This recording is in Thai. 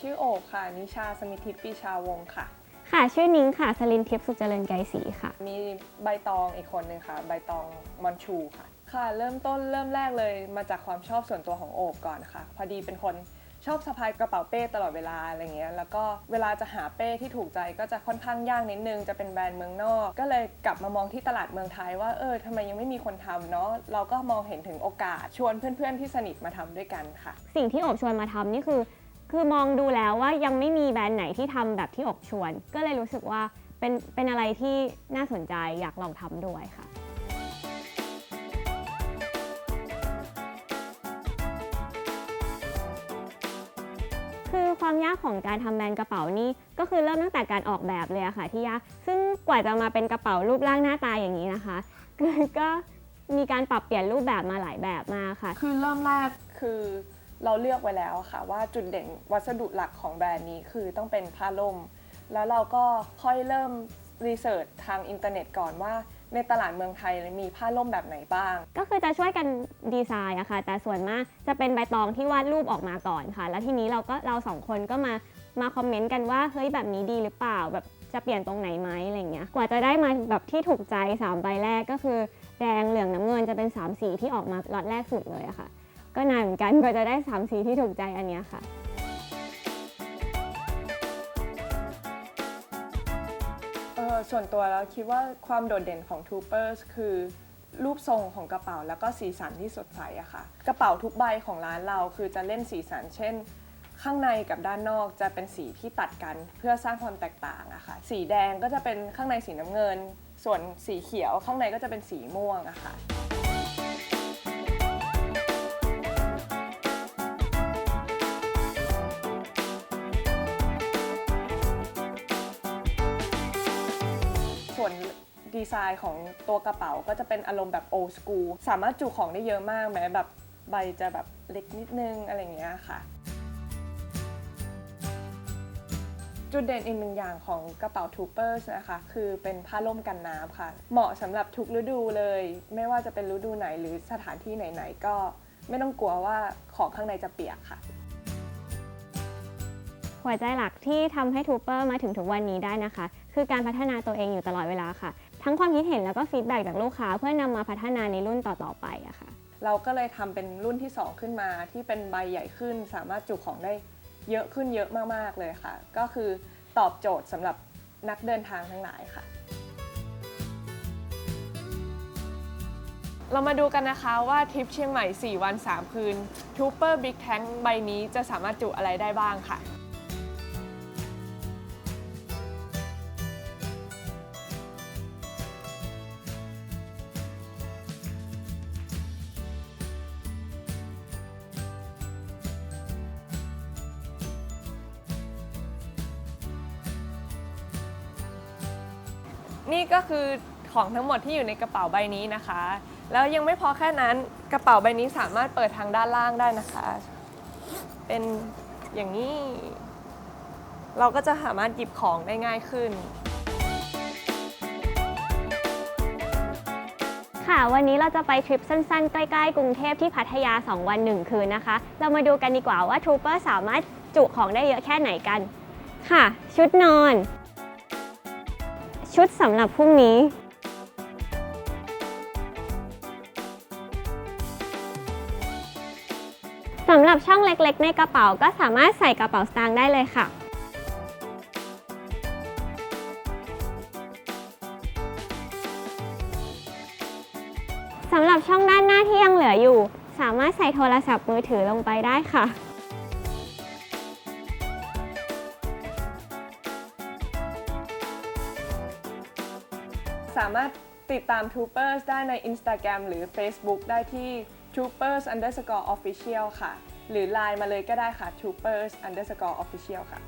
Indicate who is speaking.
Speaker 1: ชื่อโอบค่ะ นิชาสมิทธิปีชาวงศ์ค่ะ
Speaker 2: ค่ะ ชื่อนิ้งค่ะสลินทิพย์สุขเจริญไกรศรีค่ะ
Speaker 1: มีใบตองอีกคนหนึ่งค่ะ ใบตองมอนชูค่ะ ค่ะ เริ่มต้นเริ่มแรกเลยมาจากความชอบส่วนตัวของโอบก่อนค่ะ พอดีเป็นคนชอบสะพายกระเป๋าเป้ตลอดเวลาอะไรเงี้ย แล้วก็เวลาจะหาเป้ที่ถูกใจก็จะค่อนข้างยากนิดนึง จะเป็นแบรนด์เมืองนอก ก็เลยกลับมามองที่ตลาดเมืองไทยว่าเออทำไมยังไม่มีคนทำเนาะ เราก็มองเห็นถึงโอกาส ชวนเพื่อนๆที่สนิทมาทำด้วยกันค่ะ
Speaker 2: สิ่งที่อบชวนมาทำนี่คือ คือมองดูแล้วว่ายังไม่มีแบรนด์ไหนที่ทำแบบที่อบชวน ก็เลยรู้สึกว่าเป็นเป็นอะไรที่น่าสนใจอยากลองทำด้วยค่ะ คือความยากของการทำแบรนด์กระเป๋านี่ก็คือเริ่มตั้งแต่การออกแบบเลยอะค่ะที่ยากซึ่งกว่าจะมาเป็นกระเป๋ารูปร่างหน้าตาอย่างนี้นะคะ คือก็มีการปรับเปลี่ยนรูปแบบมาหลายแบบมากค่ะ
Speaker 1: คือเริ่มแรกคือ เราเลือกไว้แล้วค่ะ ว่าจุดเด่นวัสดุหลักของแบรนด์นี้คือต้องเป็นผ้าล่ม แล้วเราก็ค่อยเริ่มรีเสิร์ชทางอินเทอร์เน็ตก่อนว่าในตลาดเมืองไทยมีผ้าล่มแบบไหนบ้าง
Speaker 2: ก็คือจะช่วยกันดีไซน์อะค่ะ แต่ส่วนมากจะเป็นใบตองที่วาดรูปออกมาก่อนค่ะ แล้วทีนี้เราก็เราสองคนก็มามาคอมเมนต์กันว่าเฮ้ยแบบนี้ดีหรือเปล่าแบบจะเปลี่ยนตรงไหนไหมอะไรเงี้ย กว่าจะได้มาแบบที่ถูกใจ 3 ใบแรกก็คือ แดงเหลืองน้ำเงินจะเป็น 3 สีที่ออกมาล็อตแรกสุดเลยอะค่ะ ก็นานเหมือนกันกว่าจะได้3สีที่ถูกใจอันเนี้ยค่ะ
Speaker 1: เออส่วนตัวแล้วคิดว่าความโดดเด่นของ Troopers คือ รูปทรงของกระเป๋าแล้วก็สีสันที่สดใสอะค่ะ กระเป๋าทุกใบของร้านเราคือจะเล่นสีสันเช่น ข้างในกับด้านนอกจะเป็นสีที่ตัดกันเพื่อสร้างความแตกต่างอะค่ะ สีแดงก็จะเป็นข้างในสีน้ำเงิน ส่วนสีเขียวข้างในก็จะเป็นสีม่วงอะค่ะ ดีไซน์ของตัวกระเป๋าก็จะเป็นอารมณ์แบบโอ s กู o สามารถจุของได้เยอะมากแม้แบบใบจะแบบเล็กนิดนึงอะไรเงี้ยค่ะ จุดเด่นอีกหนึ่งอย่างของกระเป๋า Troopers นะคะ คือเป็นผ้าล่มกันน้ำค่ะ เหมาะสำหรับทุกฤดูเลย ไม่ว่าจะเป็นฤดูไหนหรือสถานที่ไหนๆก็ไม่ต้องกลัวว่าของข้างในจะเปียกค่ะ
Speaker 2: หัวใจหลักที่ทำให้ทูเปอร์มาถึงทุกวันนี้ได้นะคะ คือการพัฒนาตัวเองอยู่ตลอดเวลาค่ะ ทั้งความคิดเห็นแล้วก็ฟีดแบ็กจากลูกค้า เพื่อนำมาพัฒนาในรุ่นต่อๆไปอะค่ะ
Speaker 1: เราก็เลยทำเป็นรุ่นที่ 2 ขึ้นมาที่เป็นใบใหญ่ขึ้น สามารถจุของได้เยอะขึ้นเยอะมากๆเลยค่ะ ก็คือตอบโจทย์สำหรับนักเดินทางทั้งหลายค่ะ เรามาดูกันนะคะว่าทริปเชียงใหม่ 4 วัน 3 คืน Trooper Big Tank ใบนี้จะสามารถจุอะไรได้บ้างค่ะ นี่ก็คือของทั้งหมดที่อยู่ในกระเป๋าใบนี้นะคะ แล้วยังไม่พอแค่นั้นกระเป๋าใบนี้สามารถเปิดทางด้านล่างได้นะคะ เป็นอย่างนี้ เราก็จะสามารถหยิบของได้ง่ายขึ้น
Speaker 2: ค่ะวันนี้เราจะไปทริปสั้นๆ ใกล้ๆ กรุงเทพที่พัทยา 2 วัน 1 คืนนะคะ เรามาดูกันดีกว่าว่าทรูเปอร์สามารถจุของได้เยอะแค่ไหนกัน ค่ะ ชุดนอน ชุดสำหรับพรุ่งนี้ สำหรับช่องเล็กๆ ในกระเป๋าก็สามารถใส่กระเป๋าสตางค์ได้เลยค่ะ สำหรับช่องด้านหน้าที่ยังเหลืออยู่ สามารถใส่โทรศัพท์มือถือลงไปได้ค่ะ
Speaker 1: สามารถติดตาม Troopers ได้ใน Instagram หรือ Facebook ได้ที่ Troopers underscore official ค่ะ หรือ Line มาเลยก็ได้ค่ะ Troopers underscore official ค่ะ